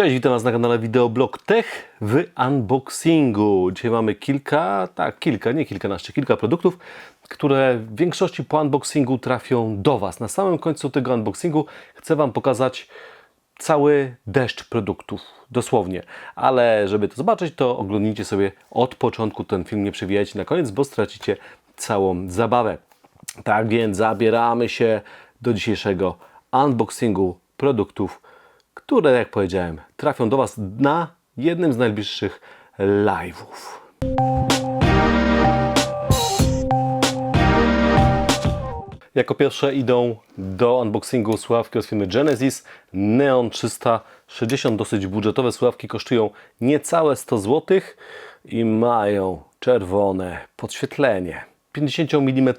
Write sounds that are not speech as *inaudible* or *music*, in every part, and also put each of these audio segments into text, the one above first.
Cześć, witam Was na kanale Videoblog Tech w unboxingu. Dzisiaj mamy kilka, tak, kilka, nie kilkanaście, kilka produktów, które w większości po unboxingu trafią do Was. Na samym końcu tego unboxingu chcę Wam pokazać cały deszcz produktów, dosłownie. Ale żeby to zobaczyć, to oglądnijcie sobie od początku ten film, nie przewijajcie na koniec, bo stracicie całą zabawę. Tak więc zabieramy się do dzisiejszego unboxingu produktów, które, jak powiedziałem, trafią do Was na jednym z najbliższych live'ów. Jako pierwsze idą do unboxingu sławki od firmy Genesis Neon 360, dosyć budżetowe sławki, kosztują niecałe 100 zł i mają czerwone podświetlenie. 50 mm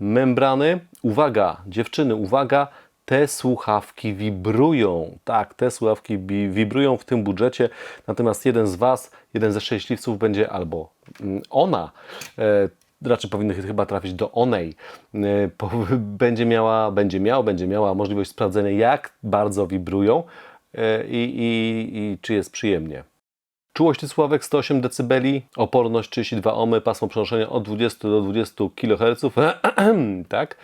membrany. Uwaga, dziewczyny, uwaga, te słuchawki wibrują. Tak, te słuchawki wibrują w tym budżecie. Natomiast jeden z Was, jeden ze szczęśliwców będzie albo mm, ona, e, raczej powinny chyba trafić do onej, e, *laughs* będzie miała, będzie miał, będzie miała możliwość sprawdzenia, jak bardzo wibrują e, i, i, i czy jest przyjemnie. Czułość sławek 108 dB, oporność 32 ohmy, pasmo przenoszenia od 20 do 20 kHz, *clears throat* tak.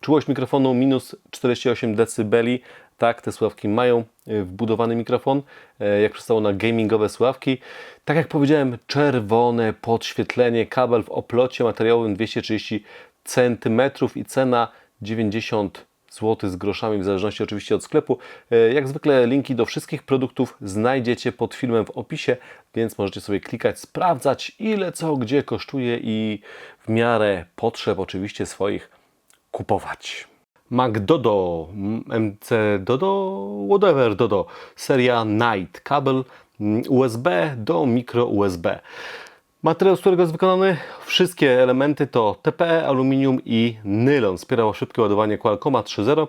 Czułość mikrofonu minus 48 dB, tak, te sławki mają y, wbudowany mikrofon, e, jak przystało na gamingowe sławki. Tak jak powiedziałem, czerwone podświetlenie, kabel w oplocie materiałowym 230 cm i cena 90 zł z groszami, w zależności oczywiście od sklepu. E, Jak zwykle linki do wszystkich produktów znajdziecie pod filmem w opisie, więc możecie sobie klikać, sprawdzać ile co gdzie kosztuje i w miarę potrzeb oczywiście swoich kupować. Mac Dodo, MC Dodo, whatever Dodo, seria Night, kabel USB do micro USB. Materiał, z którego jest wykonany, wszystkie elementy to TPE, aluminium i nylon. Wspierało szybkie ładowanie Qualcomma 3.0,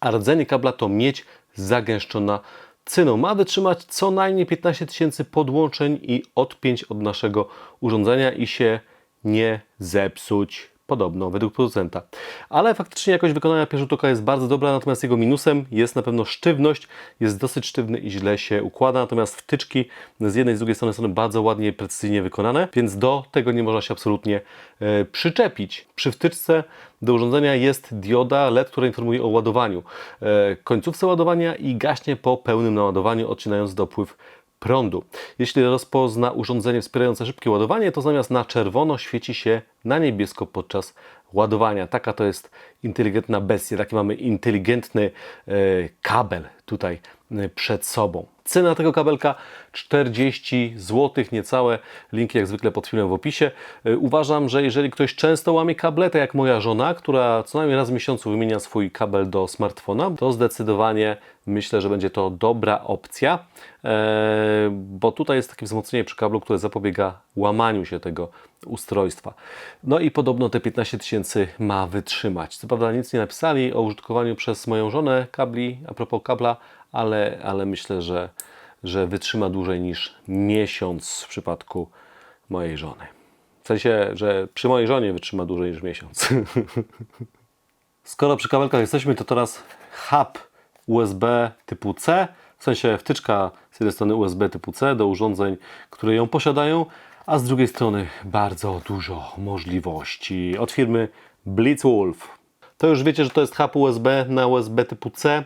a rdzenie kabla to miedź zagęszczona cyną. Ma wytrzymać co najmniej 15 tysięcy podłączeń i odpięć od naszego urządzenia i się nie zepsuć. Podobno, według producenta. Ale faktycznie jakość wykonania pierwszego toka jest bardzo dobra, natomiast jego minusem jest na pewno sztywność. Jest dosyć sztywny i źle się układa, natomiast wtyczki z jednej i z drugiej strony są bardzo ładnie i precyzyjnie wykonane, więc do tego nie można się absolutnie e, przyczepić. Przy wtyczce do urządzenia jest dioda LED, która informuje o ładowaniu. E, końcówce ładowania i gaśnie po pełnym naładowaniu, odcinając dopływ prądu. Jeśli rozpozna urządzenie wspierające szybkie ładowanie, to zamiast na czerwono świeci się na niebiesko podczas ładowania. Taka to jest inteligentna bestia. Taki mamy inteligentny e, kabel tutaj e, przed sobą. Cena tego kabelka 40 zł, niecałe. Linki jak zwykle pod filmem w opisie. E, Uważam, że jeżeli ktoś często łamie kable, tak jak moja żona, która co najmniej raz w miesiącu wymienia swój kabel do smartfona, to zdecydowanie myślę, że będzie to dobra opcja, e, bo tutaj jest takie wzmocnienie przy kablu, które zapobiega łamaniu się tego ustrojstwa. No i podobno te 15 tysięcy ma wytrzymać. Co prawda nic nie napisali o użytkowaniu przez moją żonę kabli, a propos kabla, ale, ale myślę, że, że wytrzyma dłużej niż miesiąc w przypadku mojej żony. W sensie, że przy mojej żonie wytrzyma dłużej niż miesiąc. *laughs* Skoro przy kabelkach jesteśmy, to teraz hub USB typu C, w sensie wtyczka z jednej strony USB typu C do urządzeń, które ją posiadają, a z drugiej strony bardzo dużo możliwości od firmy Blitzwolf. To już wiecie, że to jest hub USB na USB typu C.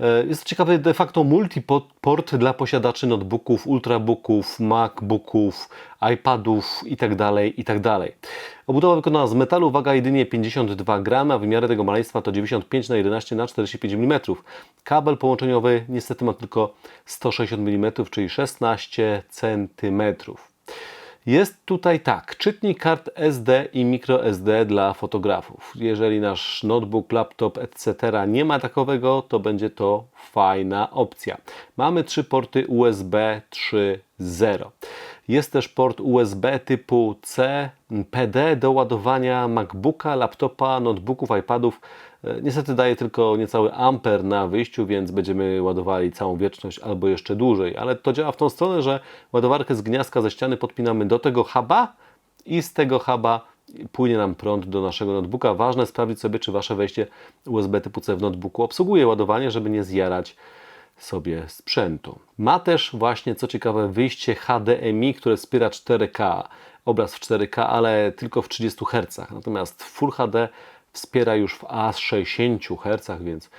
E, Jest ciekawy de facto multiport dla posiadaczy notebooków, ultrabooków, macbooków, iPadów itd. itd. Obudowa wykonana z metalu, waga jedynie 52 gram, a wymiary tego maleństwa to 95 na 11 na 45 mm. Kabel połączeniowy niestety ma tylko 160 mm, czyli 16 cm. Jest tutaj tak, czytnik kart SD i microSD dla fotografów. Jeżeli nasz notebook, laptop, etc. nie ma takowego, to będzie to fajna opcja. Mamy trzy porty USB 3.0. Jest też port USB typu C, PD do ładowania MacBooka, laptopa, notebooków, iPadów. E, Niestety daje tylko niecały amper na wyjściu, więc będziemy ładowali całą wieczność albo jeszcze dłużej. Ale to działa w tą stronę, że ładowarkę z gniazdka ze ściany podpinamy do tego huba i z tego huba płynie nam prąd do naszego notebooka. Ważne sprawdzić sobie, czy Wasze wejście USB typu C w notebooku obsługuje ładowanie, żeby nie zjarać sobie sprzętu. Ma też właśnie, co ciekawe, wyjście HDMI, które wspiera 4K, obraz w 4K, ale tylko w 30 Hz. Natomiast Full HD wspiera już w aż 60 Hz, więc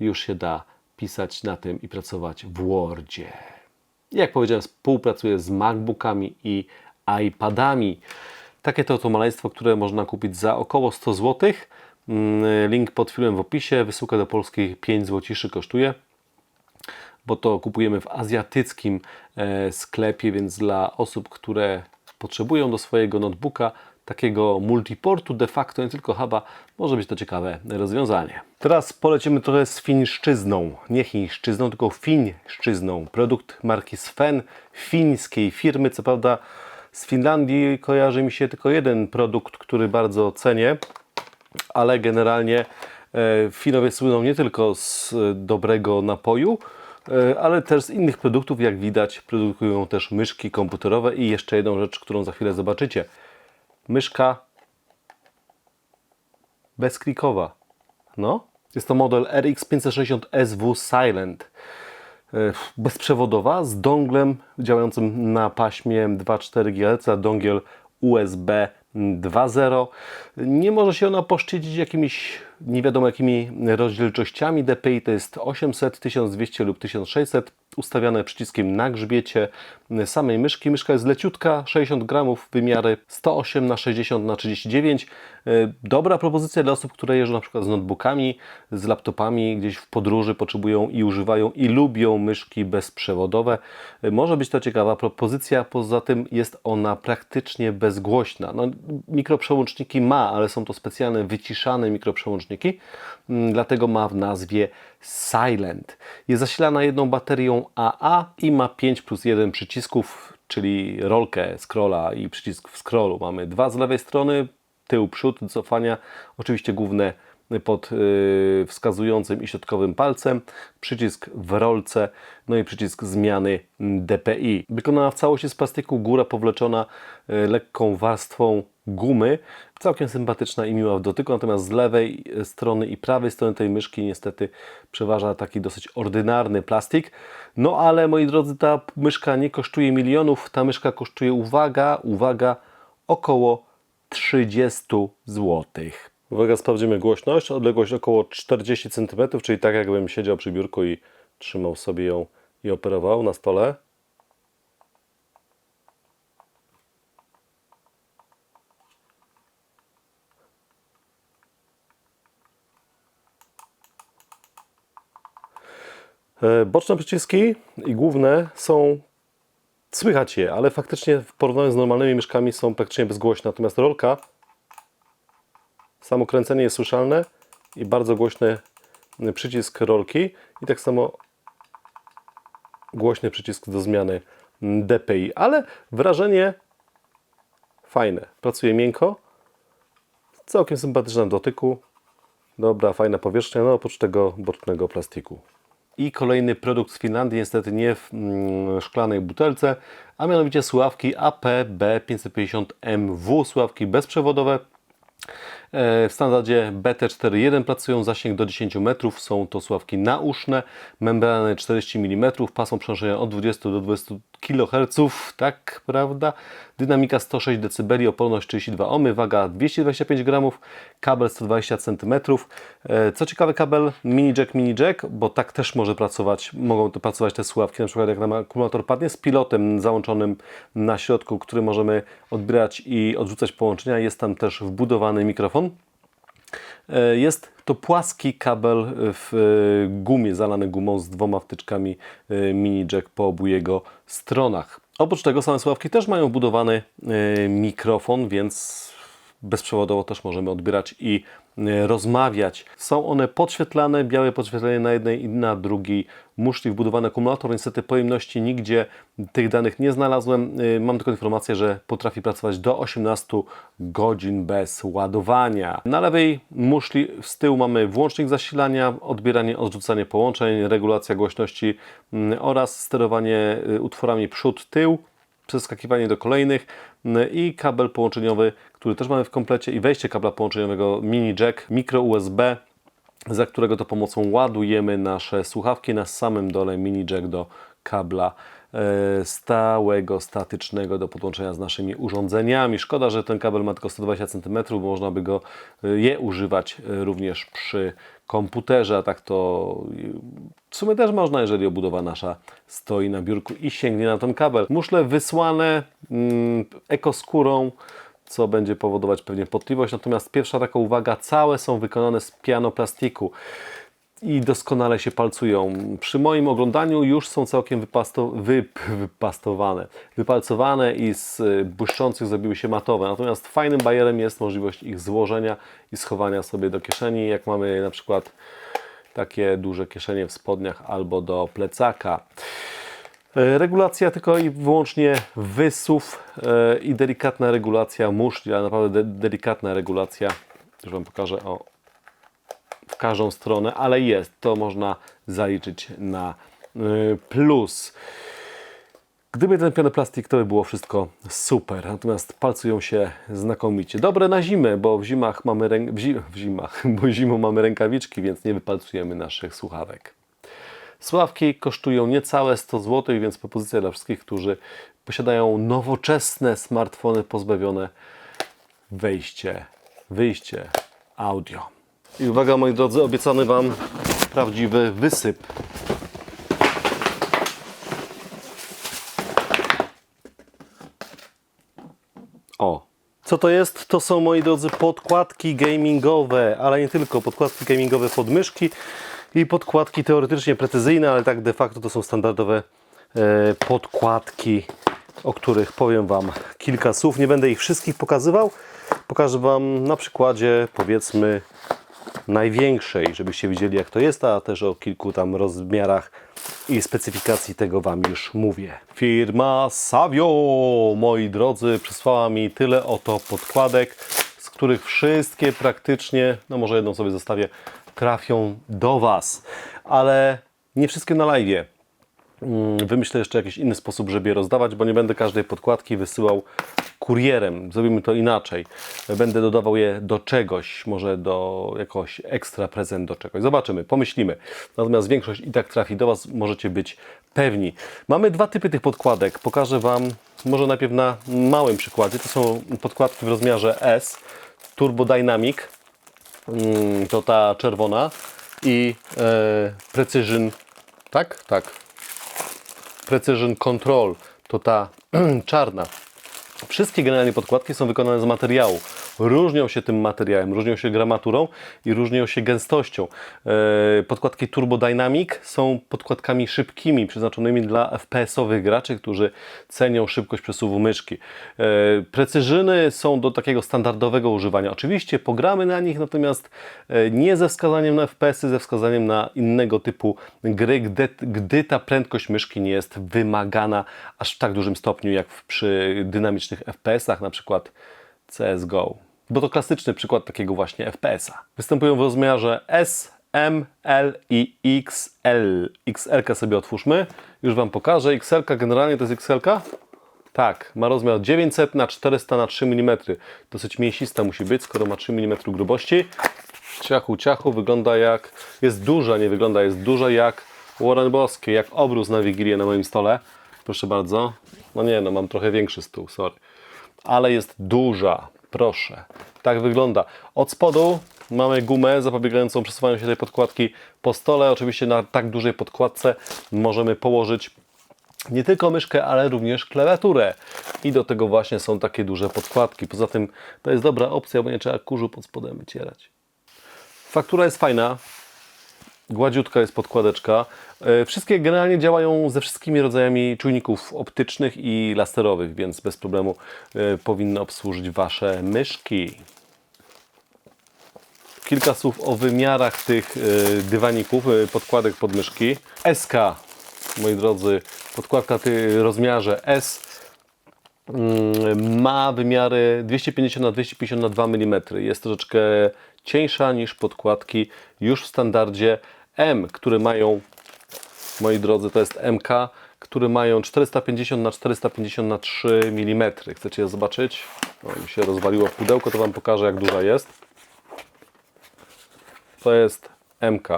już się da pisać na tym i pracować w Wordzie. Jak powiedziałem, współpracuję z MacBookami i iPadami. Takie to oto maleństwo, które można kupić za około 100 zł. Link pod filmem w opisie. Wysyłka do Polski 5 złociszy kosztuje, bo to kupujemy w azjatyckim e, sklepie, więc dla osób, które potrzebują do swojego notebooka takiego multiportu de facto, nie tylko huba, może być to ciekawe rozwiązanie. Teraz polecimy trochę z fińszczyzną. Nie chińszczyzną, tylko fińszczyzną. Produkt marki Sven, fińskiej firmy. Co prawda z Finlandii kojarzy mi się tylko jeden produkt, który bardzo cenię, ale generalnie e, Finowie słyną nie tylko z e, dobrego napoju, e, ale też z innych produktów. Jak widać, produkują też myszki komputerowe i jeszcze jedną rzecz, którą za chwilę zobaczycie. Myszka bezklikowa. No, jest to model RX 560 SV Silent. E, Bezprzewodowa z donglem działającym na paśmie 2,4 GHz, dongiel USB 2.0. Nie może się ona poszczycić jakimiś nie wiadomo jakimi rozdzielczościami DPI. To jest 800, 1200 lub 1600 ustawiane przyciskiem na grzbiecie samej myszki. Myszka jest leciutka, 60 gramów, wymiary 108 na 60 na 39. E, Dobra propozycja dla osób, które jeżdżą na przykład z notebookami, z laptopami, gdzieś w podróży potrzebują i używają i lubią myszki bezprzewodowe. E, Może być to ciekawa propozycja, poza tym jest ona praktycznie bezgłośna. No, mikroprzełączniki ma, ale są to specjalne wyciszane mikroprzełączniki, mm, dlatego ma w nazwie Silent. Jest zasilana jedną baterią AA i ma 5 plus 1 przycisków, czyli rolkę scrolla i przycisk w scrollu. Mamy dwa z lewej strony, tył, przód, cofania, oczywiście główne pod y, wskazującym i środkowym palcem, przycisk w rolce, no i przycisk zmiany DPI. Wykonana w całości z plastiku, góra powleczona y, lekką warstwą gumy, całkiem sympatyczna i miła w dotyku, natomiast z lewej strony i prawej strony tej myszki niestety przeważa taki dosyć ordynarny plastik. No ale moi drodzy, ta myszka nie kosztuje milionów, ta myszka kosztuje, uwaga, uwaga, około 30 zł. Uwaga, sprawdzimy głośność. Odległość około 40 cm, czyli tak jakbym siedział przy biurku i trzymał sobie ją i operował na stole. Boczne przyciski i główne są Słychać je, ale faktycznie w porównaniu z normalnymi myszkami są praktycznie bezgłośne. Natomiast rolka, samo kręcenie jest słyszalne i bardzo głośny przycisk rolki i tak samo głośny przycisk do zmiany DPI, ale wrażenie fajne. Pracuje miękko, całkiem sympatyczna w dotyku, dobra, fajna powierzchnia, no oprócz tego bocznego plastiku. I kolejny produkt z Finlandii, niestety nie w mm, szklanej butelce, a mianowicie słuchawki APB550MW, słuchawki bezprzewodowe. E, W standardzie BT41 pracują zasięg do 10 metrów, są to słuchawki nauszne, membrany 40 mm, pasmo przenoszenia od 20 do 20 kHz, tak prawda? Dynamika 106 dB, oporność 32 ohmy, waga 225 gramów, kabel 120 cm. E, Co ciekawe, kabel mini jack, mini jack, bo tak też może pracować, mogą to pracować te słuchawki, na przykład jak nam akumulator padnie z pilotem załączonym na środku, który możemy odbierać i odrzucać połączenia. Jest tam też wbudowany mikrofon. E, Jest to płaski kabel w e, gumie, zalany gumą z dwoma wtyczkami e, mini jack po obu jego stronach. Oprócz tego same słuchawki też mają wbudowany e, mikrofon, więc bezprzewodowo też możemy odbierać i rozmawiać. Są one podświetlane, białe podświetlenie na jednej i na drugiej muszli, wbudowany akumulator. Niestety pojemności nigdzie tych danych nie znalazłem. E, Mam tylko informację, że potrafi pracować do 18 godzin bez ładowania. Na lewej muszli z tyłu mamy włącznik zasilania, odbieranie, odrzucanie połączeń, regulacja głośności mm, oraz sterowanie y, utworami przód-tył przeskakiwanie do kolejnych mm, i kabel połączeniowy, który też mamy w komplecie i wejście kabla połączeniowego mini jack, micro USB za którego to pomocą ładujemy nasze słuchawki na samym dole mini jack do kabla stałego, statycznego do podłączenia z naszymi urządzeniami. Szkoda, że ten kabel ma tylko 120 cm, bo można by go e, je używać e, również przy komputerze, a tak to w sumie też można, jeżeli obudowa nasza stoi na biurku i sięgnie na ten kabel. Muszle wysłane mm, ekoskórą, co będzie powodować pewnie potliwość. Natomiast pierwsza taka uwaga, całe są wykonane z pianoplastiku i doskonale się palcują. Przy moim oglądaniu już są całkiem wypasto, wyp, wypastowane, wypalcowane i z y, błyszczących zrobiły się matowe. Natomiast fajnym bajerem jest możliwość ich złożenia i schowania sobie do kieszeni, jak mamy na przykład takie duże kieszenie w spodniach albo do plecaka. E, Regulacja tylko i wyłącznie wysuw e, i delikatna regulacja muszli, ale naprawdę de delikatna regulacja. Już Wam pokażę o, każdą stronę, ale jest. To można zaliczyć na y, plus. Gdyby ten pianoplastik, to by było wszystko super. Natomiast palcują się znakomicie. Dobre na zimę, bo w zimach mamy ręk... w, zi... w zimach, *laughs* bo zimą mamy rękawiczki, więc nie wypalcujemy naszych słuchawek. Sławki kosztują niecałe 100 zł, więc propozycja dla wszystkich, którzy posiadają nowoczesne smartfony pozbawione wejście, wyjście audio. I uwaga moi drodzy, obiecany Wam prawdziwy wysyp. O, co to jest? To są, moi drodzy, podkładki gamingowe, ale nie tylko. Podkładki gamingowe pod myszki i podkładki teoretycznie precyzyjne, ale tak de facto to są standardowe e, podkładki, o których powiem Wam kilka słów. Nie będę ich wszystkich pokazywał. Pokażę Wam na przykładzie, powiedzmy, największej, żebyście widzieli jak to jest, a też o kilku tam rozmiarach i specyfikacji tego Wam już mówię. Firma Savio, moi drodzy, przysłała mi tyle oto podkładek, z których wszystkie praktycznie, no może jedną sobie zostawię, trafią do Was, ale nie wszystkie na live. Mm, Wymyślę jeszcze jakiś inny sposób, żeby je rozdawać, bo nie będę każdej podkładki wysyłał kurierem. Zrobimy to inaczej. Będę dodawał je do czegoś, może do jakoś ekstra prezent do czegoś. Zobaczymy, pomyślimy. Natomiast większość i tak trafi do Was, możecie być pewni. Mamy dwa typy tych podkładek. Pokażę Wam może najpierw na małym przykładzie. To są podkładki w rozmiarze S, Turbo Dynamic. Mm, To ta czerwona i e, Precision, tak? Tak, Precision Control to ta *clears throat* czarna. Wszystkie generalnie podkładki są wykonane z materiału. Różnią się tym materiałem, różnią się gramaturą i różnią się gęstością. E, Podkładki Turbo Dynamic są podkładkami szybkimi, przeznaczonymi dla FPS-owych graczy, którzy cenią szybkość przesuwu myszki. E, Precyzyjny są do takiego standardowego używania. Oczywiście pogramy na nich, natomiast e, nie ze wskazaniem na FPS-y, ze wskazaniem na innego typu gry, gdy, gdy ta prędkość myszki nie jest wymagana aż w tak dużym stopniu jak przy dynamicznych FPS-ach, na przykład CSGO. Bo to klasyczny przykład takiego właśnie FPS-a. Występują w rozmiarze S, M, L i XL. XL sobie otwórzmy. Już Wam pokażę. XL generalnie to jest XL? Tak, ma rozmiar 900 na 400 na 3 mm. Dosyć mięsista musi być, skoro ma 3 mm grubości. Ciachu, ciachu, wygląda jak... Jest duża, nie wygląda, jest duża jak Warren Boskie, jak obrus na Wigilię na moim stole. Proszę bardzo. No nie, no mam trochę większy stół, sorry. Ale jest duża, proszę. Tak wygląda. Od spodu mamy gumę zapobiegającą przesuwaniu się tej podkładki po stole. Oczywiście na tak dużej podkładce możemy położyć nie tylko myszkę, ale również klawiaturę. I do tego właśnie są takie duże podkładki. Poza tym to jest dobra opcja, bo nie trzeba kurzu pod spodem wycierać. Faktura jest fajna. Gładziutka jest podkładeczka. E, Wszystkie generalnie działają ze wszystkimi rodzajami czujników optycznych i laserowych, więc bez problemu e, powinny obsłużyć Wasze myszki. Kilka słów o wymiarach tych e, dywaników, podkładek pod myszki. SK, moi drodzy, podkładka w rozmiarze S ma wymiary 250 na 250 na 2 mm. Jest troszeczkę cieńsza niż podkładki już w standardzie M, które mają, moi drodzy, to jest MK, które mają 450 na 450 na 3 mm. Chcecie je zobaczyć? O, mi się rozwaliło pudełko, to Wam pokażę jak duża jest. To jest MK.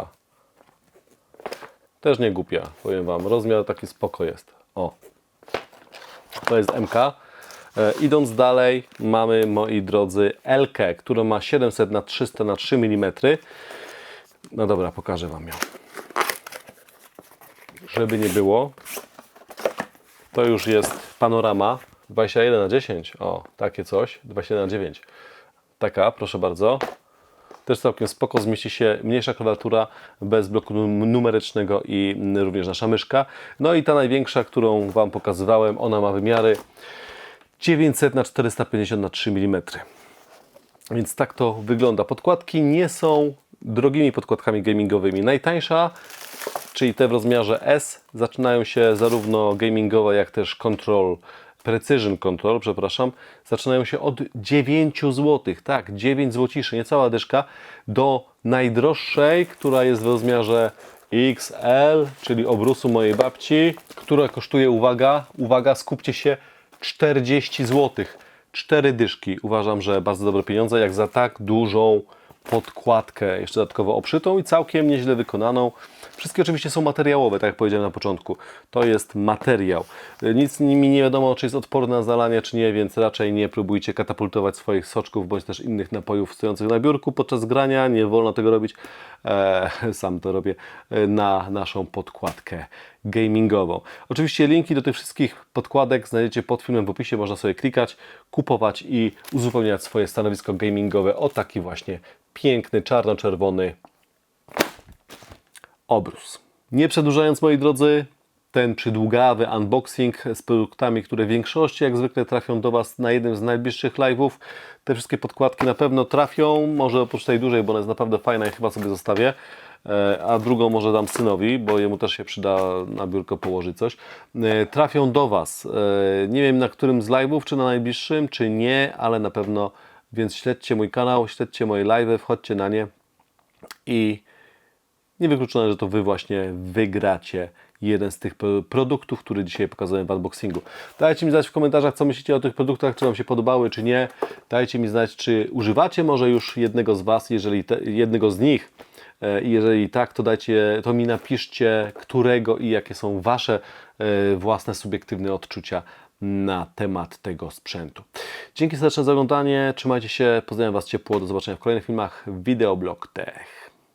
Też nie głupia, powiem Wam. Rozmiar taki spoko jest. O. To jest MK. E, idąc dalej, mamy, moi drodzy, LK, która ma 700 na 300 na 3 mm. No dobra, pokażę Wam ją. Żeby nie było, to już jest panorama 21 na 10. O, takie coś. 21 na 9. Taka, proszę bardzo. Też całkiem spoko, zmieści się mniejsza klawiatura bez bloku num- numerycznego i również nasza myszka. No i ta największa, którą Wam pokazywałem, ona ma wymiary 900 na 450 na 3 mm. Więc tak to wygląda. Podkładki nie są drogimi podkładkami gamingowymi. Najtańsza, czyli te w rozmiarze S, zaczynają się zarówno gamingowe, jak też control, precision control, przepraszam, zaczynają się od 9 zł. Tak, 9 złociszy, niecała dyszka, do najdroższej, która jest w rozmiarze XL, czyli obrusu mojej babci, która kosztuje, uwaga, uwaga, skupcie się, 40 zł. Cztery dyszki. Uważam, że bardzo dobre pieniądze, jak za tak dużą podkładkę, jeszcze dodatkowo obszytą i całkiem nieźle wykonaną. Wszystkie oczywiście są materiałowe, tak jak powiedziałem na początku. To jest materiał. Nic mi nie wiadomo, czy jest odporny na zalanie, czy nie, więc raczej nie próbujcie katapultować swoich soczków bądź też innych napojów stojących na biurku podczas grania. Nie wolno tego robić. Eee, sam to robię e, na naszą podkładkę gamingową. Oczywiście linki do tych wszystkich podkładek znajdziecie pod filmem w opisie. Można sobie klikać, kupować i uzupełniać swoje stanowisko gamingowe o taki właśnie piękny, czarno-czerwony obrus. Nie przedłużając, moi drodzy, ten przydługawy unboxing z produktami, które w większości jak zwykle trafią do Was na jednym z najbliższych live'ów. Te wszystkie podkładki na pewno trafią, może oprócz tej dużej, bo ona jest naprawdę fajna i chyba sobie zostawię. E, A drugą może dam synowi, bo jemu też się przyda na biurko położyć coś. E, Trafią do Was. E, Nie wiem na którym z live'ów, czy na najbliższym, czy nie, ale na pewno, więc śledźcie mój kanał, śledźcie moje live'y, wchodźcie na nie i niewykluczone, że to Wy właśnie wygracie jeden z tych pro- produktów, który dzisiaj pokazałem w unboxingu. Dajcie mi znać w komentarzach, co myślicie o tych produktach, czy Wam się podobały, czy nie. Dajcie mi znać, czy używacie może już jednego z Was, jeżeli te, jednego z nich. E, I jeżeli tak, to dajcie, to mi napiszcie, którego i jakie są Wasze e, własne subiektywne odczucia na temat tego sprzętu. Dzięki serdeczne za oglądanie, trzymajcie się, pozdrawiam Was ciepło, do zobaczenia w kolejnych filmach Videoblog Tech.